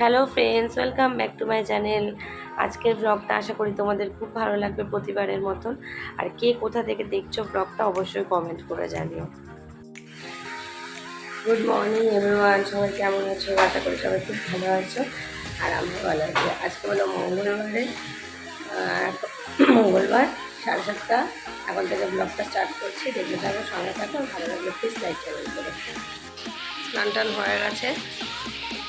Hello friends welcome back to my channel আজকের ব্লগটা আশা করি তোমাদের খুব ভালো লাগবে প্রতিবারের মতন। আর কে কোথা থেকে দেখছ ব্লগটা অবশ্যই কমেন্ট করে জানিও। গুড মর্নিং এভরিওয়ান সবাই কেমন আছো? আশা করি সবাই খুব ভালো আছো। আর আমরা ভালো আছি। আজকে হলো মঙ্গলবারে। মঙ্গলবার সাড়ে সাতটা। এখন থেকে ব্লগটা স্টার্ট করছি। দেখতে থাকো, সঙ্গে থাকো। ভালো লাগলে প্লিজ লাইক করে স্নান টান হয়ে গেছে।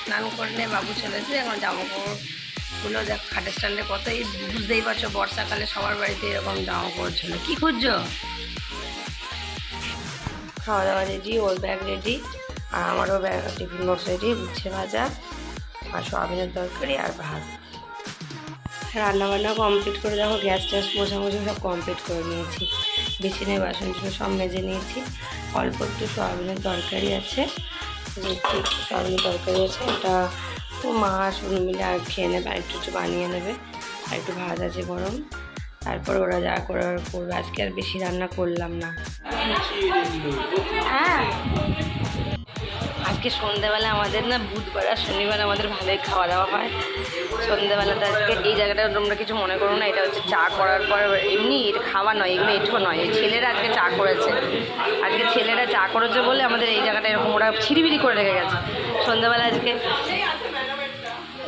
স্নান করলে বাবু চলেছে এখন জামা কাপড়গুলো দেখ, খাটের স্ট্যান্ডে কতই বুঝতেই পারছ, বর্ষাকালে সবার বাড়িতে এরকম জামা কাপড় ছিল। কী খুঁজছো? খাওয়া দাওয়া রেডি ওর ব্যাগ রেডি আর আমারও ব্যাগ টিফিন বক্স রেডি উচ্ছে ভাজা, আর সোয়াবিনের তরকারি আর ভাত। রান্না বান্না কমপ্লিট করে দেখো, গ্যাস ট্যাস মোছামুছি সব কমপ্লিট করে নিয়েছি। বিছিনে বাসন সব মেজে নিয়েছি। অল্প একটু সোয়াবিনের তরকারি আছে। যে একটু তরকারি আছে, এটা মা শুনে মিলে আর খেয়ে নেবে, আর একটু একটু বানিয়ে নেবে, আর একটু ভাত আছে গরম। তারপর ওরা যা করার করবে, আজকে আর বেশি রান্না করলাম না। আজকে সন্ধ্যেবেলা আমাদের না বুধবার আর শনিবার আমাদের ভালোই খাওয়া দাওয়া হয়। সন্ধ্যেবেলাতে আজকে এই জায়গাটা তোমরা কিছু মনে করো না, এটা হচ্ছে চা করার পর এমনি এটা খাওয়া নয় এগুলো এঠো নয় ছেলেরা আজকে চা করেছে। আজকে ছেলেরা চা করেছে বলে আমাদের এই জায়গাটা এরকম ওরা ছিড়িবিড়ি করে রেখে গেছে। সন্ধ্যেবেলা আজকে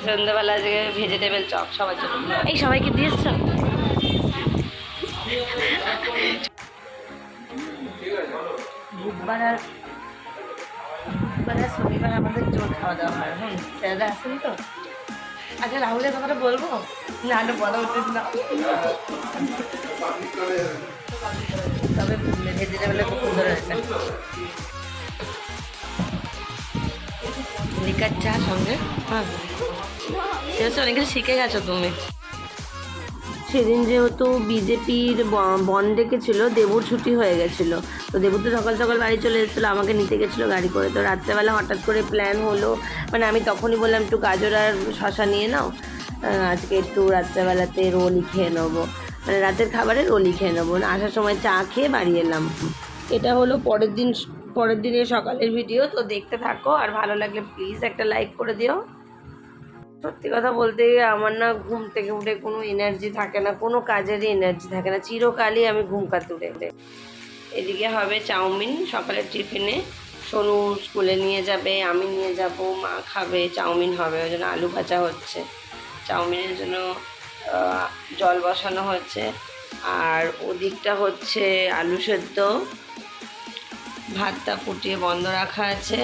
সন্ধ্যেবেলা আজকে ভেজিটেবল চপ সবার জন্য। এই সবাইকে দিয়েছ বুধবার আর আর শনিবার আমাদের জোর খাওয়া দাওয়া হয়। হুম স্যাররা আসেন তো? আচ্ছা রাহুলের কথাটা বলব? না হলে বলা উচিত না। তবে ভেজিটেবলে খুব সুন্দর হয়েছে। লিকার চা সঙ্গে। হ্যাঁ অনেক কিছু শিখে গেছো তুমি। সেদিন যেহেতু বিজেপির বন ডেকেছিল, দেবুর ছুটি হয়ে গেছিল। তো দেবু তো সকাল সকাল বাড়ি চলে এসেছিল, আমাকে নিতে গেছিল গাড়ি করে। তো রাত্রেবেলা হঠাৎ করে প্ল্যান হলো মানে আমি তখনই বললাম, একটু গাজর আর শশা নিয়ে নাও আজকে একটু রাত্রেবেলাতে রোলই খেয়ে নেব। মানে রাতের খাবারে রোলই খেয়ে নেব। না আসার সময় চা খেয়ে বাড়ি এলাম। এটা হলো পরের দিন, পরের দিনের সকালের ভিডিও তো দেখতে থাকো। আর ভালো লাগলে প্লিজ একটা লাইক করে দিও। সত্যি কথা বলতে গিয়ে আমার না ঘুম থেকে উঠে কোনো এনার্জি থাকে না, কোনো কাজেরই এনার্জি থাকে না। চিরকালই আমি ঘুম কাতে উঠে এদিকে হবে চাউমিন, সকালের টিফিনে। সোনু স্কুলে নিয়ে যাবে, আমি নিয়ে যাব, মা খাবে, চাউমিন হবে, ওই জন্য আলু ভাজা হচ্ছে। চাউমিনের জন্য জল বসানো হচ্ছে। আর ওদিকটা হচ্ছে আলু সেদ্ধ। ভাতটা ফুটিয়ে বন্ধ রাখা আছে।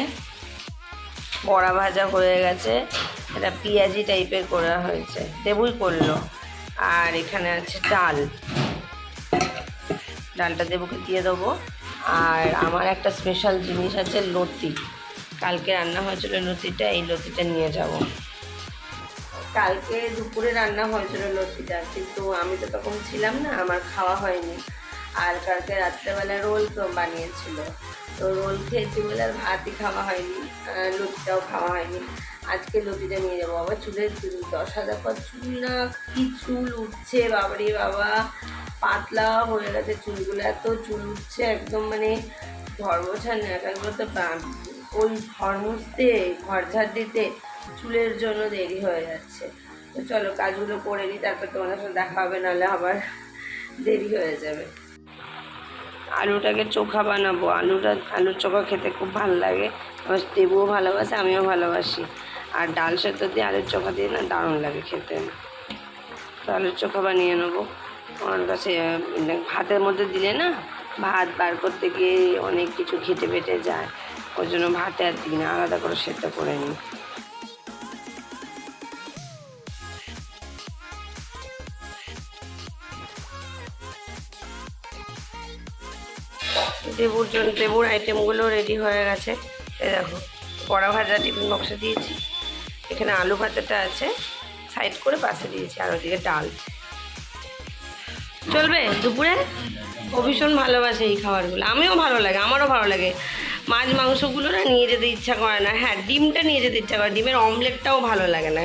বড়া ভাজা হয়ে গেছে। এটা পেঁয়াজি টাইপের করা হয়েছে। দেবুই করল। আর এখানে আছে ডাল। ডালটা দেবুকে দিয়ে দেবো। আর আমার একটা স্পেশাল জিনিস আছে, লতি। কালকে রান্না হয়েছিল লতিটা, এই লতিটা নিয়ে যাব। কালকে দুপুরে রান্না হয়েছিল লতিটা, কিন্তু আমি তো তখন ছিলাম না, আমার খাওয়া হয়নি। আর কালকে রাত্রেবেলা রোল তো বানিয়েছিল। তো রোল খেয়েছি বলে আর ভাতই খাওয়া হয়নি লতিটাও খাওয়া হয়নি। আজকে লতিটা নিয়ে যাব। আবার চুলের চুল, দশ হাজার পর চুল না, কি চুল উঠছে বাবারে বাবা। পাতলা হয়ে গেছে চুলগুলো, এত চুল উঠছে একদম মানে ঘর মোছার ন্যাকাগুলো তো ওই ঘর মুছতে ঘর ঝাড় দিতে চুলের জন্য দেরি হয়ে যাচ্ছে। তো চলো কাজগুলো করে নিই, তারপর তোমাদের সাথে দেখা হবে, নাহলে আবার দেরি হয়ে যাবে। আলুটাকে চোখা বানাবো। আলুটা, আলুর চোখা খেতে খুব ভালো লাগে। আমার দেবুও ভালোবাসে, আমিও ভালোবাসি। আর ডাল সেদ্ধ দিয়ে আলুর চোখা দিয়ে না দারুণ লাগে খেতে। তো আলুর চোখা বানিয়ে নেব। আমার কাছে ভাতের মধ্যে দিলে না, ভাত বার করতে গিয়ে অনেক কিছু খেটে পেটে যায়। ওই জন্য ভাতে আর দিই না, আলাদা করে সেদ্ধ করে নিই। দেবুর জন্য দেবুর আইটেমগুলো রেডি হয়ে গেছে। এই দেখো, বড়া ভাজা টিফিন বক্সে দিয়েছি। এখানে আলু ভাজাটা আছে সাইড করে পাশে দিয়েছি, আর ওদিকে ডাল। চলবে দুপুরে? ও ভীষণ ভালোবাসে এই খাবারগুলো। আমিও ভালো লাগে, আমারও ভালো লাগে। মাছ মাংসগুলো না নিয়ে যেতে ইচ্ছা করে না। হ্যাঁ ডিমটা নিয়ে যেতে ইচ্ছা করে ডিমের অমলেটটাও ভালো লাগে না।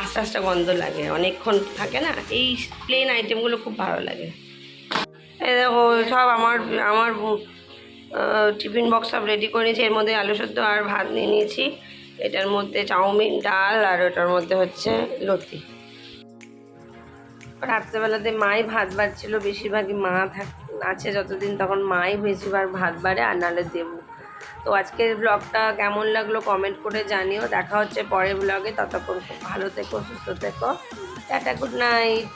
আস্তে আস্তে গন্ধ লাগে, অনেকক্ষণ থাকে না। এই প্লেন আইটেমগুলো খুব ভালো লাগে। এই দেখো, সব আমার আমার টিফিন বক্স সব রেডি করে নিয়েছি। এর মধ্যে আলু সেদ্ধ আর ভাত নিয়ে নিয়েছি। এটার মধ্যে চাউমিন, ডাল, আর ওটার মধ্যে হচ্ছে লতি। রাত্রেবেলাতে মাই ভাত বাড়ছিল বেশিরভাগই মা থাক, আছে যতদিন, তখন মাই বেশিরভাগ ভাত বাড়ে আর নাহলে দেবো। তো আজকের ব্লগটা কেমন লাগল কমেন্ট করে জানিও। দেখা হচ্ছে পরের ব্লগে ততক্ষণ ভালো থেকো, সুস্থ থেকো। Tata good night